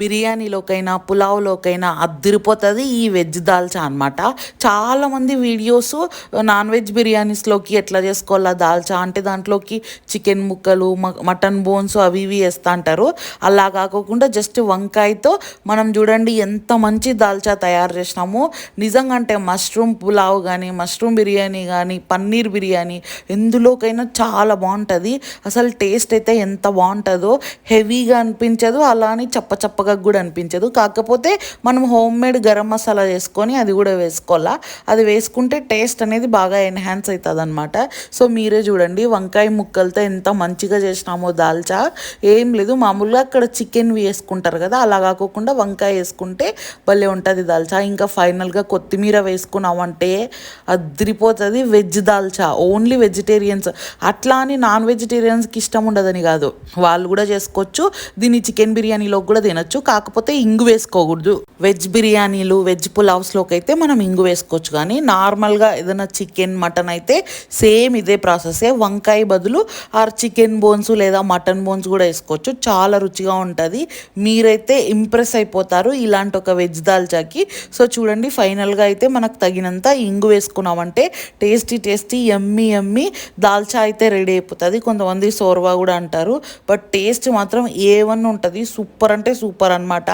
బిర్యానీలోకైనా పులావ్లోకైనా అద్దిరిపోతుంది ఈ వెజ్ దాల్చా అనమాట చాలామంది వీడియోస్ నాన్ వెజ్ బిర్యానీస్లోకి ఎట్లా చేసుకోవాలా దాల్చా అంటే దాంట్లోకి చికెన్ ముక్కలు మటన్ బోన్స్ అవి ఇవి వేస్తా అంటారు. అలా కాకోకుండా జస్ట్ వంకాయతో మనం చూడండి ఎంత మంచి దాల్చా తయారు చేసినాము. నిజంగా అంటే మష్రూమ్ పులావ్ కానీ మష్రూమ్ బిర్యానీ కానీ పన్నీర్ బిర్యానీ ఎందులోకైనా చాలా బాగుంటుంది. అసలు టేస్ట్ అయితే ఎంత బాగుంటుందో హెవీగా అనిపించదు అలా అని చప్ప చప్పగా కూడా అనిపించదు. కాకపోతే మనం హోమ్ మేడ్ గరం మసాలా చేసుకొని అది కూడా వేసుకోవాలా? అది వేసుకుంటే టేస్ట్ అనేది బాగా ఎన్హాన్స్ అవుతుంది అనమాట సో మీరే చూడండి వంకాయ ముక్కలతో ఎంత మంచిగా చేసినామో దాల్చా ఏం లేదు మామూలుగా అక్కడ చికెన్ వేసుకుంటారు కదా అలా కాకుండా వంకాయ వేసుకుంటే భలే ఉంటుంది దాల్చా ఇంకా ఫైనల్గా కొత్తిమీర వేసుకున్నామంటే అద్రిపోతుంది వెజ్ దాల్చా ఓన్లీ వెజిటేరియన్స్. అట్లా అని నాన్ వెజిటేరియన్స్కి ఇష్టం ఉండదని కాదు. వాళ్ళు కూడా చేసుకోవచ్చు. దీన్ని చికెన్ బిర్యానీలో కూడా తినచ్చు. వేసుకోవచ్చు. కాకపోతే ఇంగు వేసుకోకూడదు. వెజ్ బిర్యానీలు వెజ్ పులావ్స్లోకి అయితే మనం ఇంగు వేసుకోవచ్చు. కానీ నార్మల్గా ఏదైనా చికెన్ మటన్ అయితే సేమ్ ఇదే ప్రాసెసే. వంకాయ బదులు ఆర్ చికెన్ బోన్స్ లేదా మటన్ బోన్స్ కూడా వేసుకోవచ్చు. చాలా రుచిగా ఉంటుంది. మీరైతే ఇంప్రెస్ అయిపోతారు ఇలాంటి ఒక వెజ్ దాల్చాకి సో చూడండి ఫైనల్గా అయితే మనకు తగినంత ఇంగు వేసుకున్నామంటే tasty tasty yummy yummy dalcha అయితే రెడీ అయిపోతుంది. కొంతమంది సోర్వా కూడా అంటారు. బట్ టేస్ట్ మాత్రం ఏ వన్ ఉంటుంది. సూపర్ అంటే సూపర్ సూపర్ అనమాట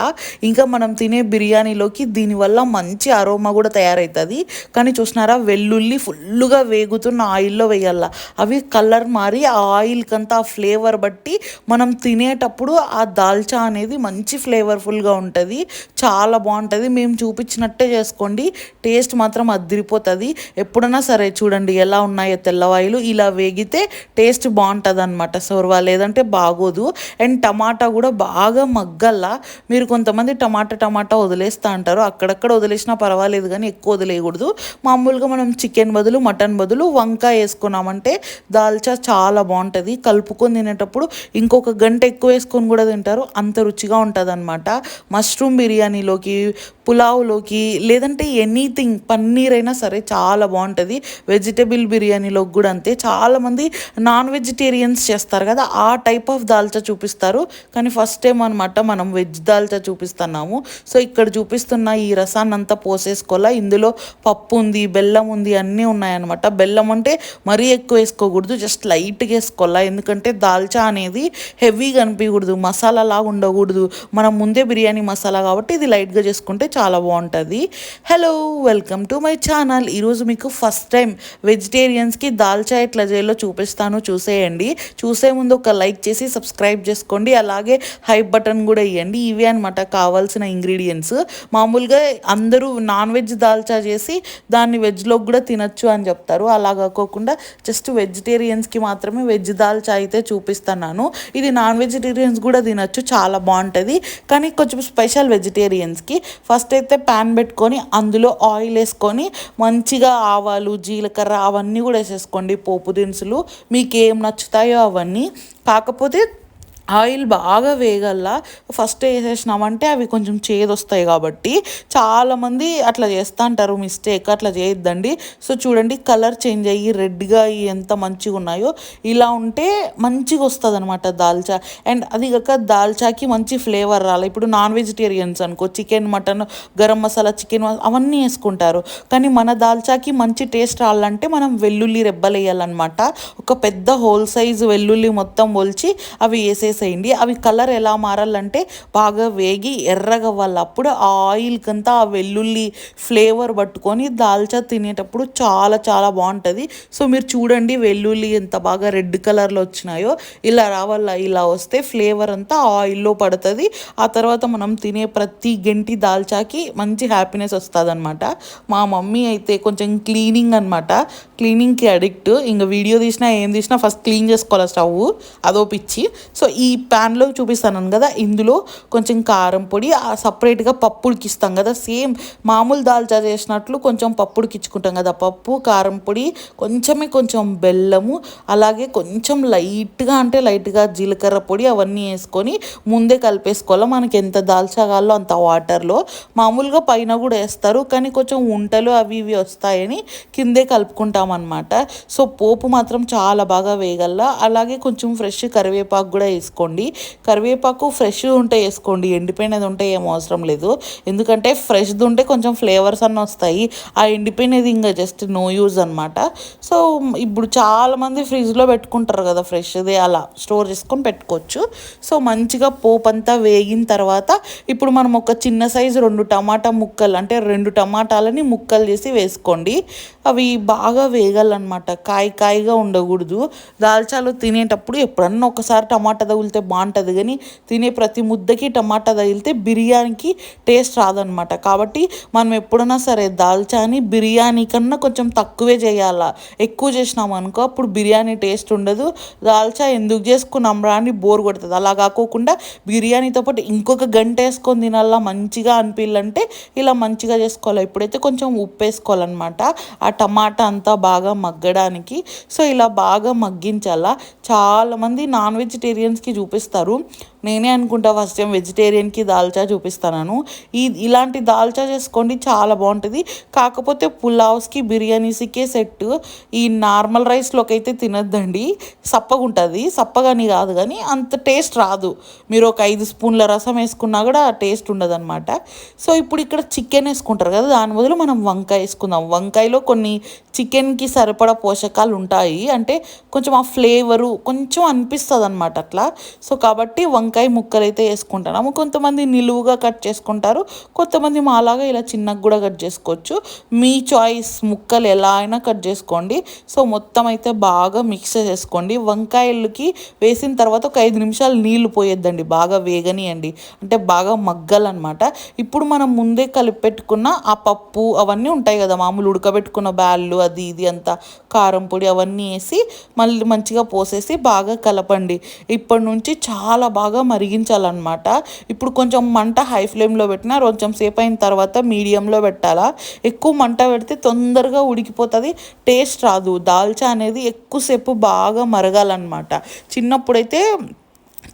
ఇంకా మనం తినే బిర్యానీలోకి దీనివల్ల మంచి అరోమా కూడా తయారవుతుంది కానీ చూసినారా వెల్లుల్లి ఫుల్గా వేగుతున్న ఆయిల్లో వేయాల. అవి కలర్ మారి ఆ ఆయిల్కంతా ఆ ఫ్లేవర్ బట్టి మనం తినేటప్పుడు ఆ దాల్చా అనేది మంచి ఫ్లేవర్ఫుల్గా ఉంటుంది. చాలా బాగుంటుంది. మేము చూపించినట్టే చేసుకోండి. టేస్ట్ మాత్రం అదిరిపోతుంది. ఎప్పుడన్నా సరే చూడండి ఎలా ఉన్నాయో తెల్లవాయిలు. ఇలా వేగితే టేస్ట్ బాగుంటుంది అనమాట సోర్వా లేదంటే బాగోదు. అండ్ టమాటా కూడా బాగా మగ్గల్లా. మీరు కొంతమంది టమాటా టమాటా వదిలేస్తూ అంటారు. అక్కడక్కడ వదిలేసినా పర్వాలేదు కానీ ఎక్కువ వదిలేయకూడదు. మామూలుగా మనం చికెన్ బదులు మటన్ బదులు వంకాయ వేసుకున్నామంటే దాల్చా చాలా బాగుంటుంది. కలుపుకొని తినేటప్పుడు ఇంకొక గంట ఎక్కువ వేసుకొని కూడా తింటారు. అంత రుచిగా ఉంటుంది అనమాట మష్రూమ్ బిర్యానీలోకి పులావ్లోకి లేదంటే ఎనీథింగ్ పన్నీర్ అయినా సరే చాలా బాగుంటుంది. వెజిటేబుల్ బిర్యానీలోకి కూడా అంతే. చాలామంది నాన్ వెజిటేరియన్స్ చేస్తారు కదా ఆ టైప్ ఆఫ్ దాల్చా చూపిస్తారు. కానీ ఫస్ట్ టైం అనమాట మనం వెజ్ దాల్చా చూపిస్తున్నాము. సో ఇక్కడ చూపిస్తున్న ఈ రసాన్ని అంతా పోసేసుకోవాలా? ఇందులో పప్పు ఉంది బెల్లం ఉంది అన్నీ ఉన్నాయన్నమాట. బెల్లం అంటే మరీ ఎక్కువ వేసుకోకూడదు జస్ట్ లైట్గా వేసుకోవాలా? ఎందుకంటే దాల్చా అనేది హెవీగా అనిపించకూడదు మసాలా లాగా ఉండకూడదు. మనం ముందే బిర్యానీ మసాలా కాబట్టి ఇది లైట్గా చేసుకుంటే చాలా బాగుంటుంది. Hello welcome to my channel. ఈరోజు మీకు ఫస్ట్ టైం వెజిటేరియన్స్కి దాల్చా ఎట్లా చేయాలో చూపిస్తాను చూసేయండి. చూసే ముందు ఒక లైక్ చేసి సబ్స్క్రైబ్ చేసుకోండి. అలాగే హై బటన్ కూడా ఇవ్వండి ఇవే అనమాట కావాల్సిన ఇంగ్రీడియంట్స్. మామూలుగా అందరూ నాన్ వెజ్ దాల్చా చేసి దాన్ని వెజ్లోకి కూడా తినచ్చు అని చెప్తారు. అలా కాకుండా జస్ట్ వెజిటేరియన్స్కి మాత్రమే వెజ్ దాల్చా అయితే చూపిస్తున్నాను. ఇది నాన్ వెజిటేరియన్స్ కూడా తినచ్చు చాలా బాగుంటుంది. కానీ కొంచెం స్పెషల్ వెజిటేరియన్స్కి ఫస్ట్ ఫస్ట్ అయితే ప్యాన్ పెట్టుకొని అందులో ఆయిల్ వేసుకొని మంచిగా ఆవాలు జీలకర్ర అవన్నీ కూడా వేసేసుకోండి పోపు దినుసులు. మీకు ఏం నచ్చుతాయో అవన్నీ. కాకపోతే ఆయిల్ బాగా వేగల్లా ఫస్ట్ వేసేసినామంటే అవి కొంచెం చేదొస్తాయి కాబట్టి చాలామంది అట్లా చేస్తూ అంటారు మిస్టేక్ అట్లా చేయొద్దండి. సో చూడండి కలర్ చేంజ్ అయ్యి రెడ్గా అయ్యి ఎంత మంచిగా ఉన్నాయో ఇలా ఉంటే మంచిగా వస్తుంది అనమాట దాల్చా. అండ్ అది కాక దాల్చాకి మంచి ఫ్లేవర్ రాలి. ఇప్పుడు నాన్ వెజిటేరియన్స్ అనుకో chicken mutton garam masala chicken అవన్నీ వేసుకుంటారు. కానీ మన దాల్చాకి మంచి టేస్ట్ రావాలంటే మనం వెల్లుల్లి రెబ్బలు వేయాలన్నమాట ఒక పెద్ద హోల్ సైజ్ వెల్లుల్లి మొత్తం ఒలిచి అవి వేసేసి వేసేయండి అవి కలర్ ఎలా మారాలంటే బాగా వేగి ఎర్రగవ్వాలి అప్పుడు ఆ ఆయిల్కంతా ఆ వెల్లుల్లి ఫ్లేవర్ పట్టుకొని దాల్చా తినేటప్పుడు చాలా చాలా బాగుంటుంది. సో మీరు చూడండి వెల్లుల్లి ఎంత బాగా రెడ్ కలర్లో వచ్చినాయో. ఇలా రావాల ఇలా వస్తే ఫ్లేవర్ అంతా ఆయిల్లో పడుతుంది. ఆ తర్వాత మనం తినే ప్రతి గంటి దాల్చాకి మంచి హ్యాపీనెస్ వస్తుంది అనమాట మా మమ్మీ అయితే కొంచెం క్లీనింగ్ అనమాట క్లీనింగ్కి అడిక్ట్. ఇంకా వీడియో తీసినా ఏం తీసినా ఫస్ట్ క్లీన్ చేసుకోవాలి స్టవ్ అదో పిచ్చి. సో ఈ ఈ ప్యాన్లో చూపిస్తాను కదా ఇందులో కొంచెం కారం పొడి సపరేట్గా పప్పు ఉడికిస్తాం కదా సేమ్ మామూలు దాల్చా చేసినట్లు కొంచెం పప్పుడికిచ్చుకుంటాం కదా పప్పు కారం పొడి కొంచెమే కొంచెం బెల్లము అలాగే కొంచెం లైట్గా అంటే లైట్గా జీలకర్ర పొడి అవన్నీ వేసుకొని ముందే కలిపేసుకోవాలి. మనకి ఎంత దాల్చగాలో అంత వాటర్లో. మామూలుగా పైన కూడా వేస్తారు కానీ కొంచెం ఉంటలు అవి ఇవి వస్తాయని కిందే కలుపుకుంటాం అనమాట సో పోపు మాత్రం చాలా బాగా వేయగల అలాగే కొంచెం ఫ్రెష్ కరివేపాకు కూడా వేసుకుంటాం వేసుకోండి. కరివేపాకు ఫ్రెష్ ఉంటే వేసుకోండి. ఎండిపోయినది ఉంటే ఏం అవసరం లేదు. ఎందుకంటే ఫ్రెష్ది ఉంటే కొంచెం ఫ్లేవర్స్ అన్న వస్తాయి. ఆ ఎండిపోయినది ఇంకా జస్ట్ నో యూజ్ అనమాట సో ఇప్పుడు చాలామంది ఫ్రిడ్జ్లో పెట్టుకుంటారు కదా ఫ్రెష్ది అలా స్టోర్ చేసుకొని పెట్టుకోవచ్చు. సో మంచిగా పోపు అంతా వేగిన తర్వాత ఇప్పుడు మనం ఒక చిన్న సైజు రెండు టమాటా ముక్కలు అంటే రెండు టమాటాలని ముక్కలు చేసి వేసుకోండి. అవి బాగా వేగాలన్నమాట. కాయ కాయగా ఉండకూడదు. దాల్చాలు తినేటప్పుడు ఎప్పుడన్నా ఒకసారి టమాటా తగిలితే బాగుంటుంది కానీ తినే ప్రతి ముద్దకి టమాటా తగిలితే బిర్యానీకి టేస్ట్ రాదనమాట కాబట్టి మనం ఎప్పుడైనా సరే దాల్చాని బిర్యానీ కన్నా కొంచెం తక్కువే చేయాలా? ఎక్కువ చేసినాం అనుకో అప్పుడు బిర్యానీ టేస్ట్ ఉండదు. దాల్చా ఎందుకు చేసుకున్నాం రా అని బోర్ కొడుతుంది. అలా కాకోకుండా బిర్యానీతో పాటు ఇంకొక గంట వేసుకొని తినాలా? మంచిగా అనిపించాలంటే ఇలా మంచిగా చేసుకోవాలి? ఇప్పుడైతే కొంచెం ఉప్పు వేసుకోవాలన్నమాట. ఆ టమాటా అంతా బాగా మగ్గడానికి. సో ఇలా బాగా మగ్గించాలా? చాలామంది నాన్ వెజిటేరియన్స్కి చూపిస్తారు. నేనే అనుకుంటా ఫస్ట్ టైం వెజిటేరియన్కి దాల్చా చూపిస్తాను ఈ ఇలాంటి దాల్చా చేసుకోండి చాలా బాగుంటుంది. కాకపోతే పులావ్స్కి బిర్యానీస్కే సెట్. ఈ నార్మల్ రైస్లోకి అయితే తినద్దండి. సప్పగా ఉంటుంది సప్పగాని కాదు కానీ అంత టేస్ట్ రాదు. మీరు ఒక ఐదు స్పూన్ల రసం వేసుకున్నా కూడా టేస్ట్ ఉండదు అనమాట సో ఇప్పుడు ఇక్కడ చికెన్ వేసుకుంటారు కదా దాని బదులు మనం వంకాయ వేసుకుందాం. వంకాయలో కొన్ని చికెన్కి సరిపడా పోషకాలు ఉంటాయి. అంటే కొంచెం ఆ ఫ్లేవరు కొంచెం అనిపిస్తుంది అనమాట అట్లా. సో కాబట్టి వంకాయ ముక్కలు అయితే వేసుకుంటున్నాము కొంతమంది నిలువుగా కట్ చేసుకుంటారు కొంతమంది మాలాగా ఇలా చిన్నగా కూడా కట్ చేసుకోవచ్చు. మీ చాయిస్ ముక్కలు ఎలా అయినా కట్ చేసుకోండి. సో మొత్తం అయితే బాగా మిక్స్ చేసుకోండి. వంకాయలకి వేసిన తర్వాత ఒక ఐదు నిమిషాలు నీళ్ళు పోయొద్దండి బాగా వేగనియండి. అంటే బాగా మగ్గాలన్నమాట. ఇప్పుడు మనం ముందే కలిపి పెట్టుకున్న ఆ పప్పు అవన్నీ ఉంటాయి కదా మామూలు ఉడకబెట్టుకున్న బ్యాళ్ళు అది ఇది అంతా కారం పొడి అవన్నీ వేసి మళ్ళీ మంచిగా పోసేసి బాగా కలపండి. ఇప్పటి నుంచి చాలా బాగా మరిగించాలన్నమాట. ఇప్పుడు కొంచెం మంట హై ఫ్లేమ్లో పెట్టినా కొంచెం సేపు అయిన తర్వాత మీడియంలో పెట్టాలా. ఎక్కువ మంట పెడితే తొందరగా ఉడికిపోతుంది టేస్ట్ రాదు. దాల్చా అనేది ఎక్కువసేపు బాగా మరగాలన్నమాట. చిన్నప్పుడైతే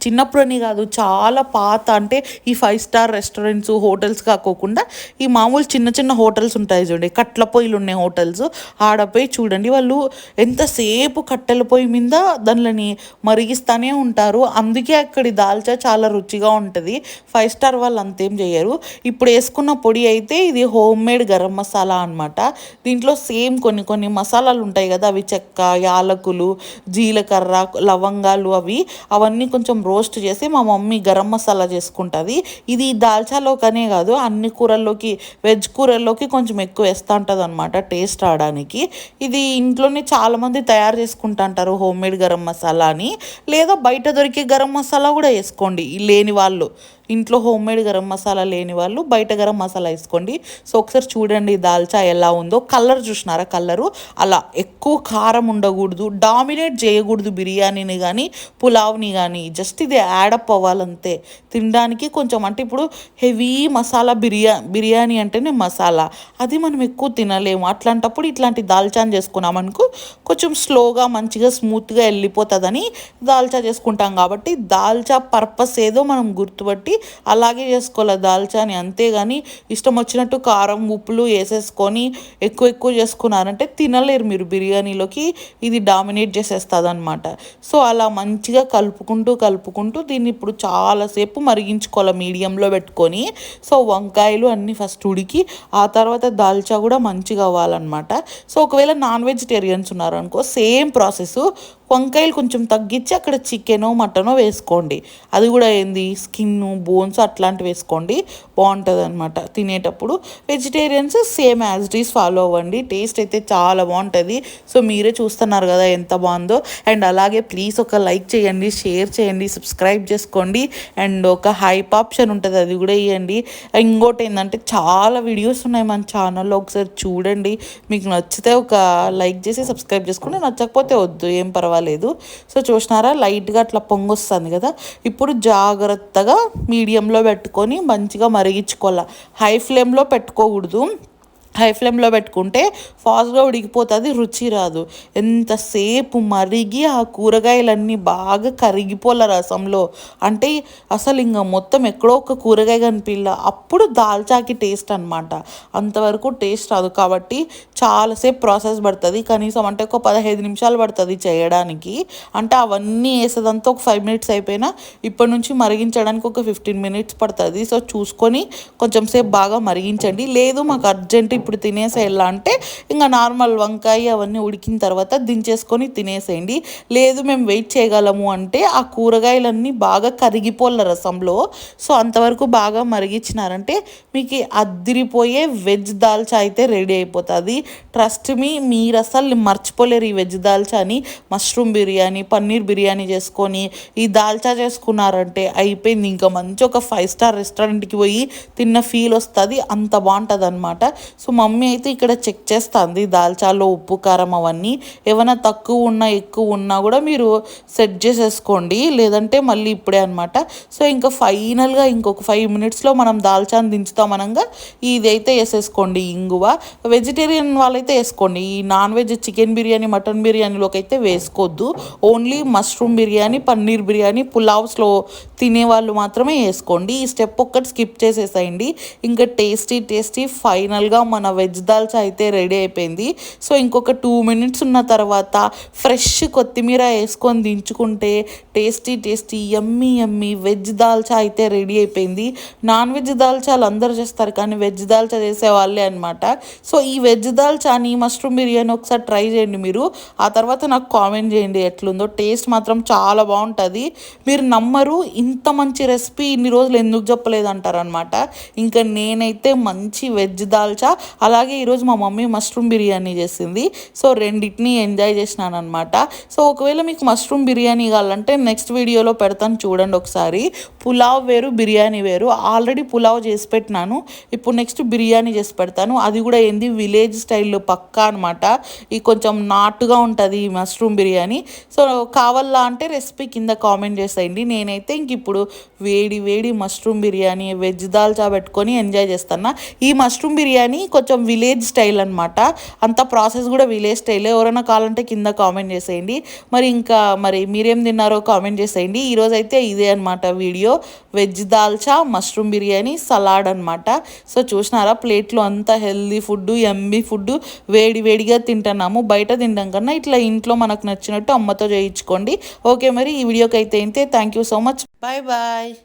చిన్నప్పుడని కాదు చాలా పాత అంటే ఈ ఫైవ్ స్టార్ రెస్టారెంట్స్ హోటల్స్ కాకోకుండా ఈ మామూలు చిన్న చిన్న హోటల్స్ ఉంటాయి చూడండి. కట్ల పొయ్యిలు ఉన్నాయి హోటల్స్ ఆడపోయి చూడండి వాళ్ళు ఎంతసేపు కట్టెల పొయ్యి మీద దానిని మరిగిస్తూనే ఉంటారు. అందుకే అక్కడి దాల్చా చాలా రుచిగా ఉంటుంది. ఫైవ్ స్టార్ వాళ్ళు అంతేం చేయరు ఇప్పుడు వేసుకున్న పొడి అయితే ఇది హోమ్ మేడ్ గరం మసాలా అనమాట దీంట్లో సేమ్ కొన్ని కొన్ని మసాలాలు ఉంటాయి కదా అవి చెక్క యాలకులు జీలకర్ర లవంగాలు అవి అవన్నీ కొంచెం రోస్ట్ చేసి మా మమ్మీ గరం మసాలా చేసుకుంటుంది. ఇది దాల్చాలోకనే కాదు అన్ని కూరల్లోకి వెజ్ కూరల్లోకి కొంచెం ఎక్కువ వేస్తూ ఉంటుంది అనమాట టేస్ట్ రావడానికి. ఇది ఇంట్లోనే చాలామంది తయారు చేసుకుంటుంటారు హోమ్ మేడ్ గరం మసాలా అని. లేదా బయట దొరికే గరం మసాలా కూడా వేసుకోండి లేని వాళ్ళు. ఇంట్లో హోమ్ మేడ్ గరం మసాలా లేని వాళ్ళు బయట గరం మసాలా వేసుకోండి. సో ఒకసారి చూడండి దాల్చా ఎలా ఉందో. కలర్ చూసినారా? కలరు. అలా ఎక్కువ కారం ఉండకూడదు. డామినేట్ చేయకూడదు బిర్యానీని కానీ పులావ్ని కానీ జస్ట్ ఇది యాడప్ అవ్వాలంతే. తినడానికి కొంచెం అంటే ఇప్పుడు హెవీ మసాలా బిర్యా బిర్యానీ అంటేనే మసాలా. అది మనం ఎక్కువ తినలేము. అట్లాంటప్పుడు ఇట్లాంటి దాల్చాని చేసుకున్నామనుకో కొంచెం స్లోగా మంచిగా స్మూత్గా వెళ్ళిపోతుందని దాల్చా చేసుకుంటాం. కాబట్టి దాల్చా పర్పస్ ఏదో మనం గుర్తుపట్టి అలాగే చేసుకోవాలి దాల్చాని అంతేగాని ఇష్టం వచ్చినట్టు కారం ఉప్పులు వేసేసుకొని ఎక్కువ ఎక్కువ చేసుకున్నారంటే తినలేరు మీరు బిర్యానీలోకి. ఇది డామినేట్ చేసేస్తుంది అనమాట సో అలా మంచిగా కలుపుకుంటూ కలుపుకుంటూ దీన్ని ఇప్పుడు చాలాసేపు మరిగించుకోవాలి మీడియంలో పెట్టుకొని. సో వంకాయలు అన్నీ ఫస్ట్ ఉడికి ఆ తర్వాత దాల్చా కూడా మంచిగా అవ్వాలన్నమాట. సో ఒకవేళ నాన్ వెజిటేరియన్స్ ఉన్నారనుకో సేమ్ ప్రాసెస్. వంకాయలు కొంచెం తగ్గించి అక్కడ చికెనో మటనో వేసుకోండి. అది కూడా ఏంది? స్కిన్ బోన్స్ అట్లాంటివి వేసుకోండి. బాగుంటుంది అనమాట తినేటప్పుడు vegetarians same as it is follow అవ్వండి. టేస్ట్ అయితే చాలా బాగుంటుంది. సో మీరే చూస్తున్నారు కదా ఎంత బాగుందో. అండ్ అలాగే ప్లీజ్ ఒక లైక్ చేయండి షేర్ చేయండి సబ్స్క్రైబ్ చేసుకోండి. అండ్ ఒక హైప్ ఆప్షన్ ఉంటుంది అది కూడా ఇవ్వండి ఇంకోటి ఏంటంటే చాలా వీడియోస్ ఉన్నాయి మన ఛానల్లో. ఒకసారి చూడండి. మీకు నచ్చితే ఒక లైక్ చేసి సబ్స్క్రైబ్ చేసుకోండి. నచ్చకపోతే వద్దు ఏం పర్వాలేదు. సో చూసినారా? లైట్గా అట్లా పొంగొస్తుంది కదా. ఇప్పుడు జాగ్రత్తగా మీ మీడియంలో పెట్టుకొని మంచిగా మరిగించుకోవాలి. హై ఫ్లేమ్లో పెట్టుకోకూడదు. హై ఫ్లేమ్లో పెట్టుకుంటే ఫాస్ట్గా ఉడికిపోతుంది రుచి రాదు. ఎంతసేపు మరిగి ఆ కూరగాయలన్నీ బాగా కరిగిపోలే రసంలో. అంటే అసలు ఇంకా మొత్తం ఎక్కడో ఒక కూరగాయ కనిపిల్ల అప్పుడు దాల్చాకి టేస్ట్ అనమాట అంతవరకు టేస్ట్ రాదు కాబట్టి చాలాసేపు ప్రాసెస్ పడుతుంది. కనీసం అంటే ఒక పదహైదు నిమిషాలు పడుతుంది చేయడానికి. అంటే అవన్నీ వేసేదంతా ఒక ఫైవ్ మినిట్స్ అయిపోయినా ఇప్పటి నుంచి మరిగించడానికి ఒక ఫిఫ్టీన్ మినిట్స్ పడుతుంది. సో చూసుకొని కొంచెం సేపు బాగా మరిగించండి. లేదు మాకు అర్జెంట్ ఇప్పుడు తినేసేయాలా అంటే ఇంకా నార్మల్ వంకాయ అవన్నీ ఉడికిన తర్వాత దించేసుకొని తినేసేయండి. లేదు మేము వెయిట్ చేయగలము అంటే ఆ కూరగాయలన్నీ బాగా కరిగిపోల రసంలో. సో అంతవరకు బాగా మరిగించినారంటే మీకు అద్దిరిపోయే వెజ్ దాల్చా అయితే రెడీ అయిపోతుంది. ట్రస్ట్ మీ మీరు అసలు మర్చిపోలేరు ఈ వెజ్ దాల్చా అని మష్రూమ్ బిర్యానీ పన్నీర్ బిర్యానీ చేసుకొని ఈ దాల్చా చేసుకున్నారంటే అయిపోయింది. ఇంకా మంచి ఒక ఫైవ్ స్టార్ రెస్టారెంట్కి పోయి తిన్న ఫీల్ వస్తుంది. అంత బాగుంటుంది అనమాట సో మమ్మీ అయితే ఇక్కడ చెక్ చేస్తుంది. దాల్చాలో ఉప్పు కారం అవన్నీ. ఏమైనా తక్కువ ఉన్నా ఎక్కువ ఉన్నా కూడా మీరు సెట్ చేసేసుకోండి. లేదంటే మళ్ళీ ఇప్పుడే అనమాట సో ఇంకా ఫైనల్గా ఇంకొక ఫైవ్ మినిట్స్లో మనం దాల్చాను దించుతాం అనగా ఇదైతే వేసేసుకోండి. ఇంగువ. వెజిటేరియన్ వాళ్ళైతే వేసుకోండి. ఈ non veg chicken biryani mutton బిర్యానీలోకి అయితే వేసుకోవద్దు ఓన్లీ మష్రూమ్ బిర్యానీ పన్నీర్ బిర్యానీ పులావ్స్లో తినే వాళ్ళు మాత్రమే వేసుకోండి. ఈ స్టెప్ ఒక్కటి స్కిప్ చేసేసేయండి. ఇంకా టేస్టీ టేస్టీ ఫైనల్గా మన వెజ్ దాల్చా అయితే రెడీ అయిపోయింది. సో ఇంకొక టూ మినిట్స్ ఉన్న తర్వాత ఫ్రెష్ కొత్తిమీర వేసుకొని దించుకుంటే tasty tasty yummy yummy veg dalcha అయితే రెడీ అయిపోయింది. నాన్ వెజ్ దాల్చాలు అందరూ చేస్తారు కానీ వెజ్ దాల్చా చేసే వాళ్ళే అనమాట సో ఈ వెజ్ దాల్చాని మష్రూమ్ బిర్యానీ ఒకసారి ట్రై చేయండి మీరు. ఆ తర్వాత నాకు కామెంట్ చేయండి ఎట్లుందో. టేస్ట్ మాత్రం చాలా బాగుంటుంది. మీరు నమ్మరు ఇంత మంచి రెసిపీ ఇన్ని రోజులు ఎందుకు చెప్పలేదు అంటారనమాట ఇంకా నేనైతే మంచి వెజ్ దాల్చా అలాగే ఈరోజు మా మమ్మీ మష్రూమ్ బిర్యానీ చేసింది. సో రెండింటిని ఎంజాయ్ చేసినాను అనమాట సో ఒకవేళ మీకు మష్రూమ్ బిర్యానీ కావాలంటే నెక్స్ట్ వీడియోలో పెడతాను చూడండి ఒకసారి. పులావ్ వేరు బిర్యానీ వేరు. ఆల్రెడీ పులావ్ చేసి పెట్టినాను. ఇప్పుడు నెక్స్ట్ బిర్యానీ చేసి పెడతాను. అది కూడా ఏంది? విలేజ్ స్టైల్లో పక్కా అనమాట ఈ కొంచెం నాటుగా ఉంటుంది ఈ మష్రూమ్ బిర్యానీ. సో కావాలా అంటే రెసిపీ కింద కామెంట్ చేసేయండి. నేనైతే ఇంక ఇప్పుడు వేడి వేడి మష్రూమ్ బిర్యానీ వెజ్ దాల్చా పెట్టుకొని ఎంజాయ్ చేస్తాను ఈ మష్రూమ్ బిర్యానీ కొంచెం విలేజ్ స్టైల్ అనమాట అంత ప్రాసెస్ కూడా విలేజ్ స్టైల్ ఎవరైనా కావాలంటే కింద కామెంట్ చేసేయండి. మరి ఇంకా మరి మీరేం తిన్నారో కామెంట్ చేసేయండి. ఈరోజు అయితే ఇదే అనమాట video veg dalcha mushroom biryani salad అనమాట సో చూసినారా? ప్లేట్లో అంతా హెల్దీ ఫుడ్ ఎంబీ ఫుడ్ వేడి వేడిగా తింటున్నాము. బయట తినడం కన్నా ఇట్లా ఇంట్లో మనకు నచ్చినట్టు అమ్మతో చేయించుకోండి. ఓకే మరి ఈ వీడియోకి అయితే అయితే thank you so much bye bye